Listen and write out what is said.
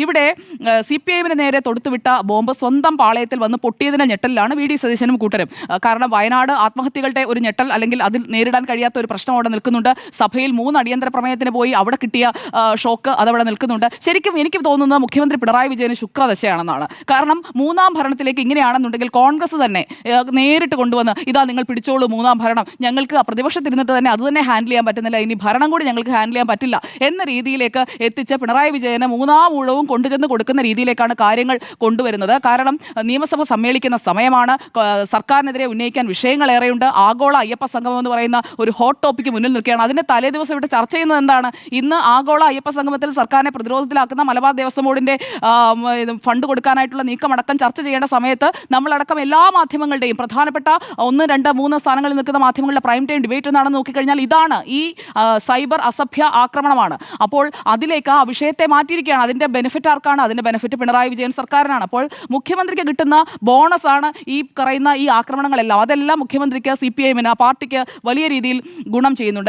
ഇവിടെ C P ഐമിന് നേരെ തൊടുത്തുവിട്ട bomb സ്വന്തം പാളയത്തിൽ വന്ന് പൊട്ടിയതിന്റെ ഞെട്ടലിലാണ് വി ഡി സതീശനും കൂട്ടരും. കാരണം വയനാട് ആത്മഹത്യകളുടെ ഒരു ഞെട്ടൽ അല്ലെങ്കിൽ അതിൽ നേരിടാൻ കഴിയാത്ത ഒരു പ്രശ്നം അവിടെ നിൽക്കുന്നുണ്ട്. സഭയിൽ മൂന്ന് അടിയന്തര പ്രമേയത്തിന് പോയി അവിടെ കിട്ടിയ ഷോക്ക് അതവിടെ നിൽക്കുന്നുണ്ട്. ശരിക്കും എനിക്ക് തോന്നുന്നത് മുഖ്യമന്ത്രി പിണറായി വിജയന് ശുക്രദശയാണെന്നാണ്. കാരണം മൂന്നാം ഭരണത്തിലേക്ക് ഇങ്ങനെയാണെന്നുണ്ടെങ്കിൽ കോൺഗ്രസ് തന്നെ നേരിട്ട് കൊണ്ടുവന്ന് ഇതാ നിങ്ങൾ പിടിച്ചോളൂ മൂന്നാം ഭരണം. ഞങ്ങൾക്ക് പ്രതിപക്ഷത്തിരുന്നിട്ട് തന്നെ അത് തന്നെ ഹാൻഡിൽ ചെയ്യാൻ പറ്റുന്നില്ല. ഇനി ഭരണം കൂടി ഞങ്ങൾക്ക് ഹാൻഡിൽ ചെയ്യാൻ പറ്റില്ല. എന്ന രീതിയിലേക്ക് എത്തിച്ച പിണറായി വിജയന് മൂന്നാം ഊഴവും കൊണ്ടുചെന്ന് കൊടുക്കുന്ന രീതിയിലേക്കാണ് കാര്യങ്ങൾ കൊണ്ടുവരുന്നത്. കാരണം നിയമസഭ സമ്മേളിക്കുന്ന സമയമാണ് സർക്കാരിനെതിരെ ഉന്നയിക്കാൻ വിഷയങ്ങളേറെയുണ്ട്. ആഗോള അയ്യപ്പ സംഗമം എന്ന് പറയുന്ന ഒരു ഹോട്ട് ടോപ്പിക്ക് മുന്നിൽ നിൽക്കുകയാണ്. അതിന്റെ തലേ ദിവസം ഇവിടെ ചർച്ച ചെയ്യുന്നത് എന്താണ്? ഇന്ന് ആഗോള അയ്യപ്പ സംഗമത്തിൽ സർക്കാരിനെ പ്രതിരോധത്തിലാക്കുന്ന മലബാർ ദേവസ്വം ഇത് ഫണ്ട് കൊടുക്കാനായിട്ടുള്ള നീക്കമടക്കം ചർച്ച ചെയ്യേണ്ട സമയത്ത് നമ്മളടക്കം എല്ലാ മാധ്യമങ്ങളുടെയും പ്രധാനപ്പെട്ട ഒന്ന് രണ്ട് മൂന്ന് സ്ഥാനങ്ങളിൽ നിൽക്കുന്ന മാധ്യമങ്ങളുടെ പ്രൈം ടൈം ഡിബേറ്റ് എന്നാണെന്ന് നോക്കിക്കഴിഞ്ഞാൽ ഇതാണ് ഈ സൈബർ അസഭ്യ ആക്രമണമാണ്. അപ്പോൾ അതിലേക്ക് ആ വിഷയത്തെ മാറ്റിയിരിക്കുകയാണ്. അതിന്റെ ബെനിഫിറ്റ് ആർക്കാണ് അതിന്റെ ബെനിഫിറ്റ് പിണറായി വിജയൻ സർക്കാരിനാണ്. അപ്പോൾ മുഖ്യമന്ത്രിക്ക് കിട്ടുന്ന ബോണസ് ആണ് ഈ പറയുന്ന ഈ ആക്രമണങ്ങളെല്ലാം. അതെല്ലാം മുഖ്യമന്ത്രിക്ക് സി പി ഐ പാർട്ടിക്ക് വലിയ രീതിയിൽ ഗുണം ചെയ്യുന്നുണ്ട്.